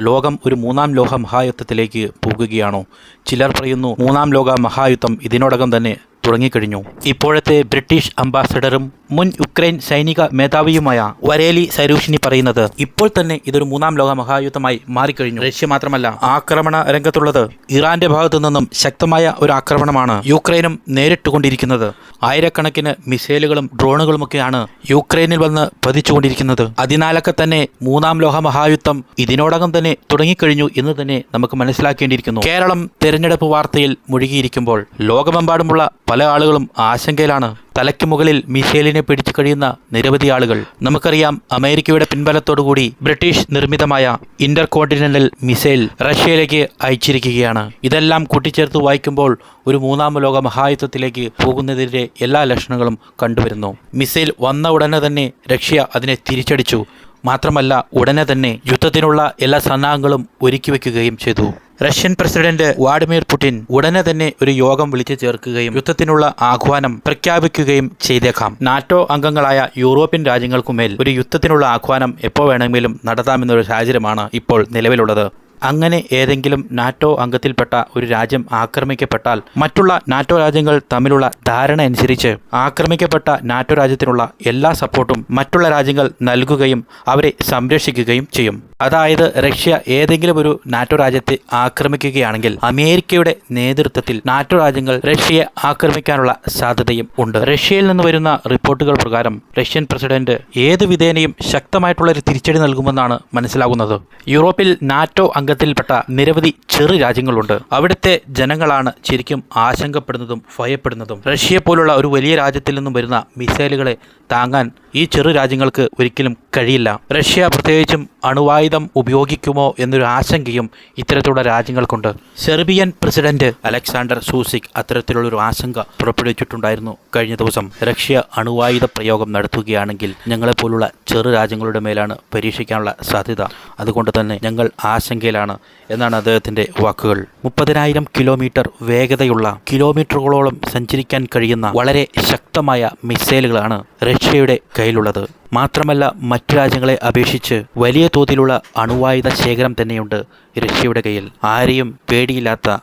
ലോകം ഒരു മൂന്നാം ലോക മഹായുദ്ധത്തിലേക്ക് പോകുകയാണോ? ചിലർ പറയുന്നു മൂന്നാം ലോക മഹായുദ്ധം ഇതിനോടകം തന്നെ തുടങ്ങിക്കഴിഞ്ഞു. ഇപ്പോഴത്തെ ബ്രിട്ടീഷ് അംബാസഡറും മുൻ യുക്രൈൻ സൈനിക മേധാവിയുമായ വരേലി സരൂഷിനി പറയുന്നത് ഇപ്പോൾ തന്നെ ഇതൊരു മൂന്നാം ലോക മഹായുദ്ധമായി മാറിക്കഴിഞ്ഞു. റഷ്യ മാത്രമല്ല ആക്രമണ രംഗത്തുള്ളത് ഇറാന്റെ ഭാഗത്തു നിന്നും ശക്തമായ ഒരു ആക്രമണമാണ് യുക്രൈനും നേരിട്ടുകൊണ്ടിരിക്കുന്നത്. ആയിരക്കണക്കിന് മിസൈലുകളും ഡ്രോണുകളുമൊക്കെയാണ് യുക്രൈനിൽ വന്ന് പതിച്ചുകൊണ്ടിരിക്കുന്നത്. അതിനാലൊക്കെ തന്നെ മൂന്നാം ലോക മഹായുദ്ധം ഇതിനോടകം തന്നെ തുടങ്ങിക്കഴിഞ്ഞു എന്ന് തന്നെ നമുക്ക് മനസ്സിലാക്കേണ്ടിയിരിക്കുന്നു. കേരളം തെരഞ്ഞെടുപ്പ് വാർത്തയിൽ മുഴുകിയിരിക്കുമ്പോൾ ലോകമെമ്പാടുമുള്ള പല ആളുകളും ആശങ്കയിലാണ്. തലയ്ക്ക് മുകളിൽ മിസൈലിനെ പിടിച്ചു കഴിയുന്ന നിരവധി ആളുകൾ. നമുക്കറിയാം അമേരിക്കയുടെ പിൻബലത്തോടുകൂടി ബ്രിട്ടീഷ് നിർമ്മിതമായ ഇന്റർ കോണ്ടിനെന്റൽ മിസൈൽ റഷ്യയിലേക്ക് അയച്ചിരിക്കുകയാണ്. ഇതെല്ലാം കൂട്ടിച്ചേർത്ത് വായിക്കുമ്പോൾ ഒരു മൂന്നാം ലോക മഹായുദ്ധത്തിലേക്ക് പോകുന്നതിന്റെ എല്ലാ ലക്ഷണങ്ങളും കണ്ടുവരുന്നു. മിസൈൽ വന്ന ഉടനെ തന്നെ റഷ്യ അതിനെ തിരിച്ചടിച്ചു. മാത്രമല്ല ഉടനെ തന്നെ യുദ്ധത്തിനുള്ള എല്ലാ സന്നാഹങ്ങളും ഒരുക്കി വയ്ക്കുകയും ചെയ്തു. റഷ്യൻ പ്രസിഡന്റ് വ്ളാഡിമിർ പുടിൻ ഉടനെ തന്നെ ഒരു യോഗം വിളിച്ചു ചേർക്കുകയും യുദ്ധത്തിനുള്ള ആഹ്വാനം പ്രഖ്യാപിക്കുകയും ചെയ്തേക്കാം. നാറ്റോ അംഗങ്ങളായ യൂറോപ്യൻ രാജ്യങ്ങൾക്കുമേൽ ഒരു യുദ്ധത്തിനുള്ള ആഹ്വാനം എപ്പോൾ വേണമെങ്കിലും നടത്താമെന്നൊരു സാഹചര്യമാണ് ഇപ്പോൾ നിലവിലുള്ളത്. അങ്ങനെ ഏതെങ്കിലും നാറ്റോ അംഗത്തിൽപ്പെട്ട ഒരു രാജ്യം ആക്രമിക്കപ്പെട്ടാൽ മറ്റുള്ള നാറ്റോ രാജ്യങ്ങൾ തമ്മിലുള്ള ധാരണ അനുസരിച്ച് ആക്രമിക്കപ്പെട്ട നാറ്റോ രാജ്യത്തിനുള്ള എല്ലാ സപ്പോർട്ടും മറ്റുള്ള രാജ്യങ്ങൾ നൽകുകയും അവരെ സംരക്ഷിക്കുകയും ചെയ്യും. അതായത് റഷ്യ ഏതെങ്കിലും ഒരു നാറ്റോ രാജ്യത്തെ ആക്രമിക്കുകയാണെങ്കിൽ അമേരിക്കയുടെ നേതൃത്വത്തിൽ നാറ്റോ രാജ്യങ്ങൾ റഷ്യയെ ആക്രമിക്കാനുള്ള സാധ്യതയും ഉണ്ട്. റഷ്യയിൽ നിന്ന് വരുന്ന റിപ്പോർട്ടുകൾ പ്രകാരം റഷ്യൻ പ്രസിഡന്റ് ഏത് വിധേനയും ശക്തമായിട്ടുള്ള ഒരു തിരിച്ചടി നൽകുമെന്നാണ് മനസ്സിലാകുന്നത്. യൂറോപ്പിൽ നാറ്റോ അംഗത്തിൽപ്പെട്ട നിരവധി ചെറു രാജ്യങ്ങളുണ്ട്. അവിടുത്തെ ജനങ്ങളാണ് ശരിക്കും ആശങ്കപ്പെടുന്നതും ഭയപ്പെടുന്നതും. റഷ്യ പോലുള്ള ഒരു വലിയ രാജ്യത്തിൽ നിന്നും വരുന്ന മിസൈലുകളെ താങ്ങാൻ ഈ ചെറു രാജ്യങ്ങൾക്ക് ഒരിക്കലും കഴിയില്ല. റഷ്യ പ്രത്യേകിച്ചും അണുവായുധം ഉപയോഗിക്കുമോ എന്നൊരു ആശങ്കയും ഇത്തരത്തിലുള്ള രാജ്യങ്ങൾക്കുണ്ട്. സെർബിയൻ പ്രസിഡന്റ് അലക്സാണ്ടർ സൂസിക് അത്തരത്തിലുള്ളൊരു ആശങ്ക പുറപ്പെടുവിച്ചിട്ടുണ്ടായിരുന്നു കഴിഞ്ഞ ദിവസം. റഷ്യ അണുവായുധ പ്രയോഗം നടത്തുകയാണെങ്കിൽ ഞങ്ങളെപ്പോലുള്ള ചെറു രാജ്യങ്ങളുടെ മേലാണ് പരീക്ഷിക്കാനുള്ള സാധ്യത. അതുകൊണ്ട് തന്നെ ഞങ്ങൾ ആശങ്കയിലാണ് എന്നാണ് അദ്ദേഹത്തിന്റെ വാക്കുകൾ. മുപ്പതിനായിരം കിലോമീറ്റർ വേഗതയുള്ള കിലോമീറ്ററുകളോളം സഞ്ചരിക്കാൻ കഴിയുന്ന വളരെ ശക്തമായ മിസൈലുകളാണ് റഷ്യയുടെ കയ്യിലുള്ളത്. മാത്രമല്ല മറ്റു രാജ്യങ്ങളെ അപേക്ഷിച്ച് വലിയ തോതിലുള്ള അണുവായുധ ശേഖരം തന്നെയുണ്ട് റഷ്യയുടെ കയ്യിൽ. ആരെയും പേടിയില്ലാത്ത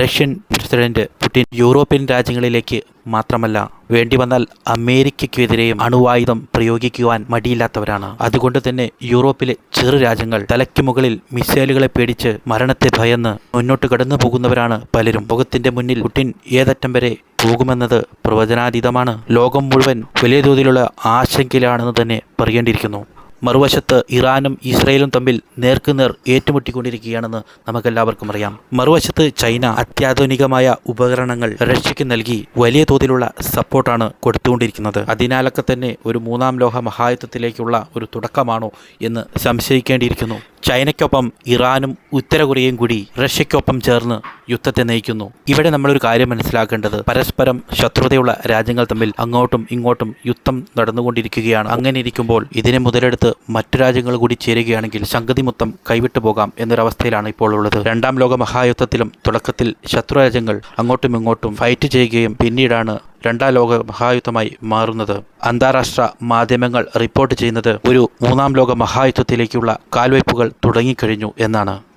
റഷ്യൻ പ്രസിഡന്റ് പുടിൻ യൂറോപ്യൻ രാജ്യങ്ങളിലേക്ക് മാത്രമല്ല വേണ്ടി വന്നാൽ അമേരിക്കയ്ക്കെതിരെയും അണുവായുധം പ്രയോഗിക്കുവാൻ മടിയില്ലാത്തവരാണ്. അതുകൊണ്ട് തന്നെ യൂറോപ്പിലെ ചെറു രാജ്യങ്ങൾ തലയ്ക്ക് മുകളിൽ മിസൈലുകളെ പേടിച്ച് മരണത്തെ ഭയന്ന് മുന്നോട്ട് കടന്നു പോകുന്നവരാണ് പലരും. മുഖത്തിന്റെ മുന്നിൽ പുടിൻ ഏതറ്റം വരെ പോകുമെന്നത് പ്രവചനാതീതമാണ്. ലോകം മുഴുവൻ വലിയ തോതിലുള്ള ആശങ്കയിലാണെന്ന് തന്നെ പറയേണ്ടിയിരിക്കുന്നു. മറുവശത്ത് ഇറാനും ഇസ്രയേലും തമ്മിൽ നേർക്കുനേർ ഏറ്റുമുട്ടിക്കൊണ്ടിരിക്കുകയാണെന്ന് നമുക്കെല്ലാവർക്കും അറിയാം. മറുവശത്ത് ചൈന അത്യാധുനികമായ ഉപകരണങ്ങൾ റഷ്യയ്ക്ക് നൽകി വലിയ തോതിലുള്ള സപ്പോർട്ടാണ് കൊടുത്തുകൊണ്ടിരിക്കുന്നത്. അതിനാലൊക്കെ തന്നെ ഒരു മൂന്നാം ലോക മഹായുദ്ധത്തിലേക്കുള്ള ഒരു തുടക്കമാണോ എന്ന് സംശയിക്കേണ്ടിയിരിക്കുന്നു. ചൈനയ്ക്കൊപ്പം ഇറാനും ഉത്തര കൊറിയയും കൂടി റഷ്യയ്ക്കൊപ്പം ചേർന്ന് യുദ്ധത്തെ നയിക്കുന്നു. ഇവിടെ നമ്മളൊരു കാര്യം മനസ്സിലാക്കേണ്ടത് പരസ്പരം ശത്രുതയുള്ള രാജ്യങ്ങൾ തമ്മിൽ അങ്ങോട്ടും ഇങ്ങോട്ടും യുദ്ധം നടന്നുകൊണ്ടിരിക്കുകയാണ്. അങ്ങനെ ഇരിക്കുമ്പോൾ ഇതിനെ മുതലെടുത്ത് മറ്റു രാജ്യങ്ങൾ കൂടി ചേരുകയാണെങ്കിൽ സംഗതി മൊത്തം കൈവിട്ടു പോകാം എന്നൊരവസ്ഥയിലാണ് ഇപ്പോൾ ഉള്ളത്. രണ്ടാം ലോക മഹായുദ്ധത്തിലും തുടക്കത്തിൽ ശത്രു രാജ്യങ്ങൾ അങ്ങോട്ടും ഇങ്ങോട്ടും ഫൈറ്റ് ചെയ്യുകയും പിന്നീടാണ് രണ്ടാം ലോക മഹായുദ്ധമായി മാറുന്നത്. അന്താരാഷ്ട്ര മാധ്യമങ്ങൾ റിപ്പോർട്ട് ചെയ്യുന്നത് ഒരു മൂന്നാം ലോക മഹായുദ്ധത്തിലേക്കുള്ള കാൽവയ്പുകൾ തുടങ്ങിക്കഴിഞ്ഞു എന്നാണ്.